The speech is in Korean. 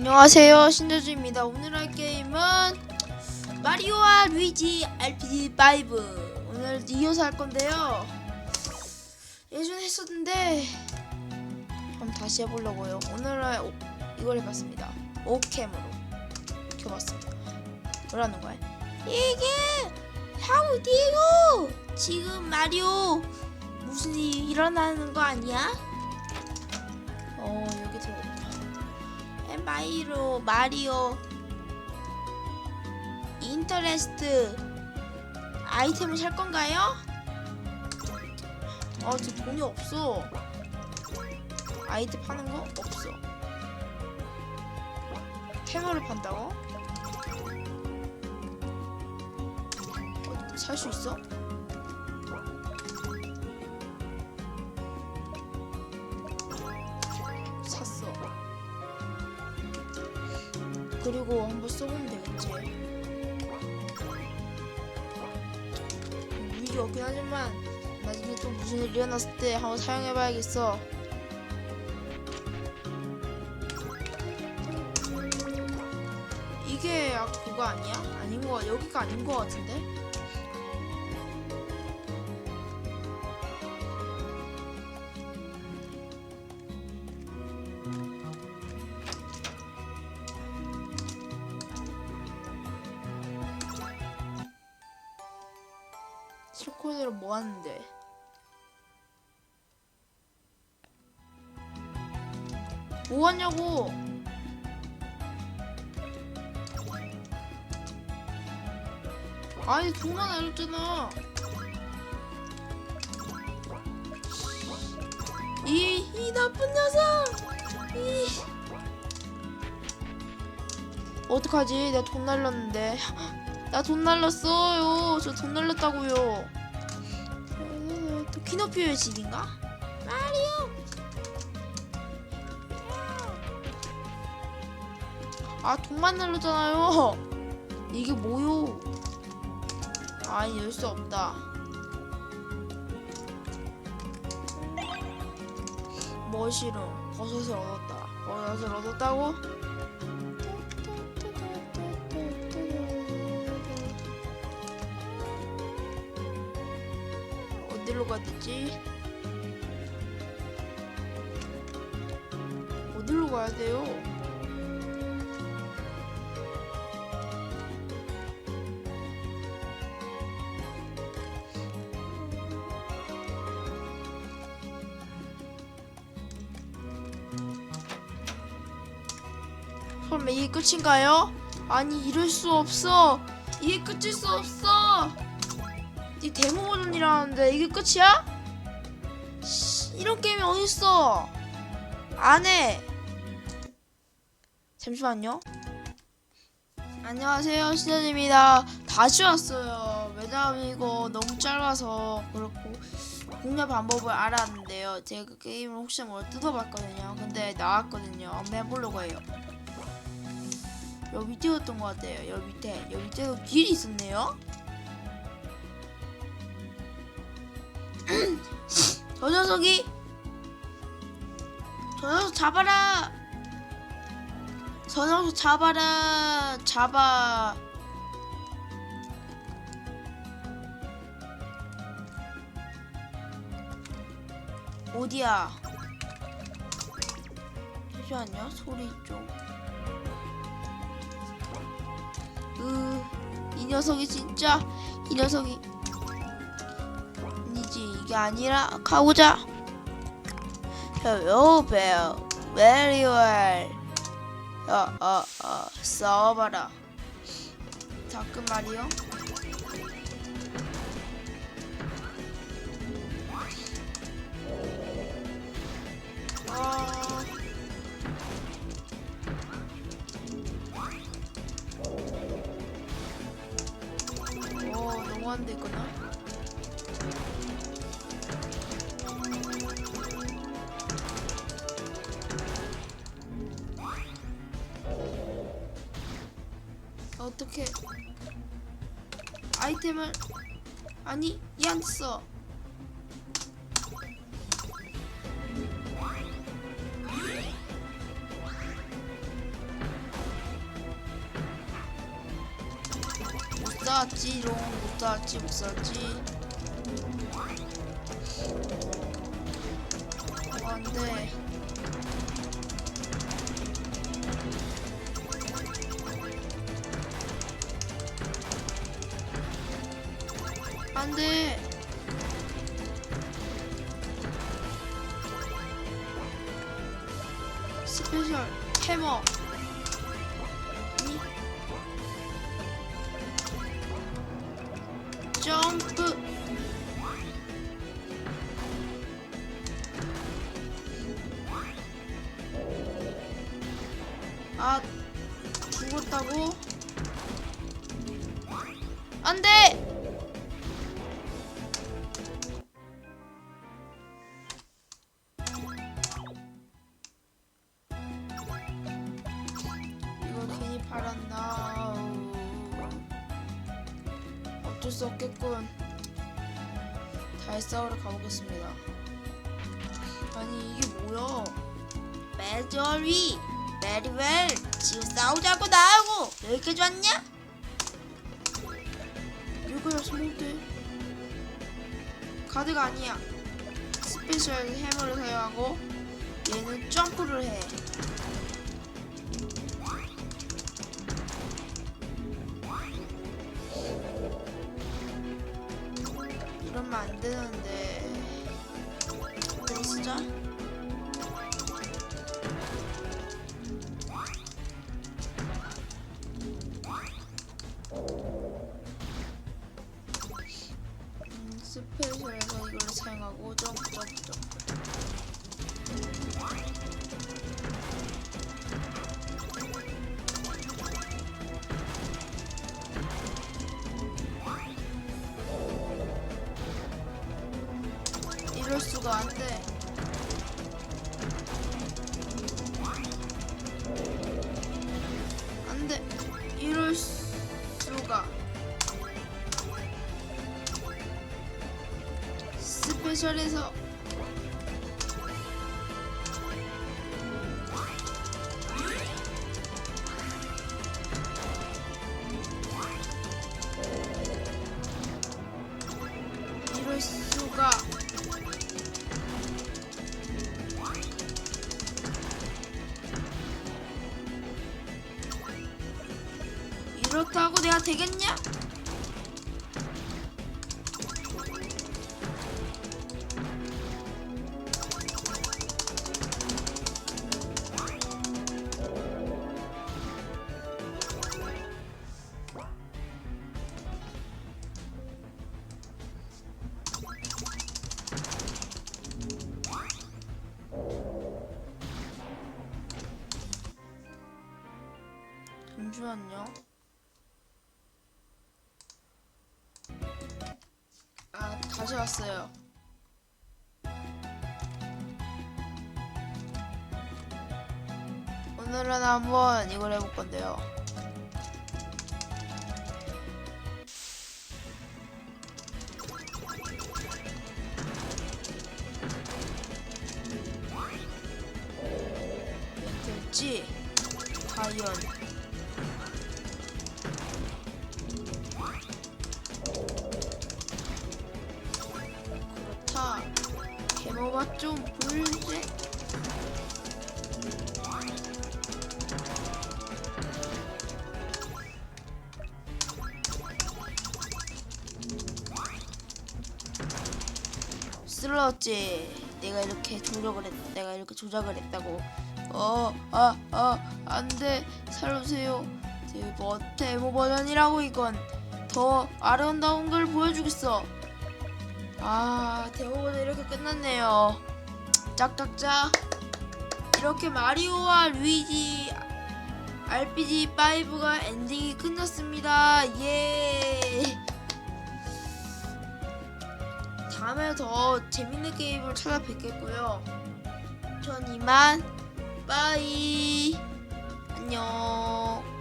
안녕하세요 신재주입니다. 오늘 할 게임은 마리오와 루이지 RPG5 오늘 이어서 할 건데요. 예전에 했었는데 한번 다시 해보려고요. 오늘은 오- 이걸 해봤습니다. 오캠으로. 켜봤습니다 뭐라는 거야? 이게 하우 디에고! 지금 마리오 무슨 일이 일어나는 거 아니야? 어 여기 들어갔다 마이로 마리오 인터레스트 아이템을 살 건가요? 어, 저 돈이 없어. 아이템 파는 거 없어. 테마를 판다고? 어, 살수 있어? 그리고 한번 써보면 되겠지. 위기 없긴 하지만 나중에 또 무슨 일 일어났을 때 한번 사용해봐야겠어. 이게 아, 그거 아니야? 아닌 거 여기가 아닌 거 같은데? 실코드를 뭐 하는데? 뭐 하냐고? 아니 돈만 알렸잖아. 이, 이 나쁜 녀석! 이. 어떡하지? 내가 돈 날렸는데. 나 돈 날렸어요. 저 돈 날렸다고요. 키노피오의 집인가? 마리오. 아 돈만 날렸잖아요. 이게 뭐요? 아니 열수 없다. 머시룸 버섯을 얻었다. 버섯을 얻었다고? 되지? 어디로 가야 돼요? 설마 이게 끝인가요? 아니 이럴 수 없어 이게 끝일 수 없어 이 데모 버전이라는데 이게 끝이야? 씨, 이런 게임이 어딨어? 안 해. 잠시만요. 안녕하세요 시전입니다. 다시 왔어요. 왜냐하면 이거 너무 짧아서 그렇고 공략 방법을 알았는데요. 제가 그 게임을 혹시 모르 뜯어봤거든요. 근데 나왔거든요. 한번 해보려고 해요. 여기 밑에였던 것 같아요. 여기 밑에. 여기 밑에도 길이 있었네요. 저 녀석이 저 녀석 잡아라. 저 녀석 잡아라. 잡아. 어디야? 잠시만요. 소리 좀. 으, 이 녀석이 진짜 이 녀석이 이게 아니라 가보자. Hello, Bell. Very well. 어, 어, 어, 싸워봐라. 자꾸 말이요. 아. 오, 너무 안 되구나. 아이템을 아니 얀써 못살지롱. 못살지 못살지. 안돼. 안돼 스페셜 해머 이 점프 아 죽었다고? 안돼! 달싸우러 가보겠습니다. 아니 이게 뭐야? 메저리, 메리웰, 지금 싸우자고 나하고 여기까지 왔냐? 이거야 스몰트. 카드가 아니야. 스페셜 해머를 사용하고 얘는 점프를 해. 이러면 안 되는데. 이거 쓰자. 음, 스페셜에서 이걸 사용하고 점프 점 프 점프. 이럴 수가 안 돼. 안 돼. 이럴 수가. 스페셜에서 이렇다고 내가 되겠냐? 잠시만요. 다시 왔어요. 오늘은 한번 이걸 해볼 건데요. 될지 과연 개모가 좀 보이지? 쓸었지. 내가 이렇게 조작을 했, 내가 이렇게 조작을 했다고. 어, 아, 아, 안 돼. 살려주세요. 데모, 데모 버전이라고 이건. 더 아름다운 걸 보여주겠어. 아, 버전 이렇게 끝났네요. 짝짝짝. 이렇게 마리오와 루이지 RPG 5가 엔딩이 끝났습니다. 예. 다음에 더 재밌는 게임을 찾아뵙겠고요. 전 이만 빠이 안녕.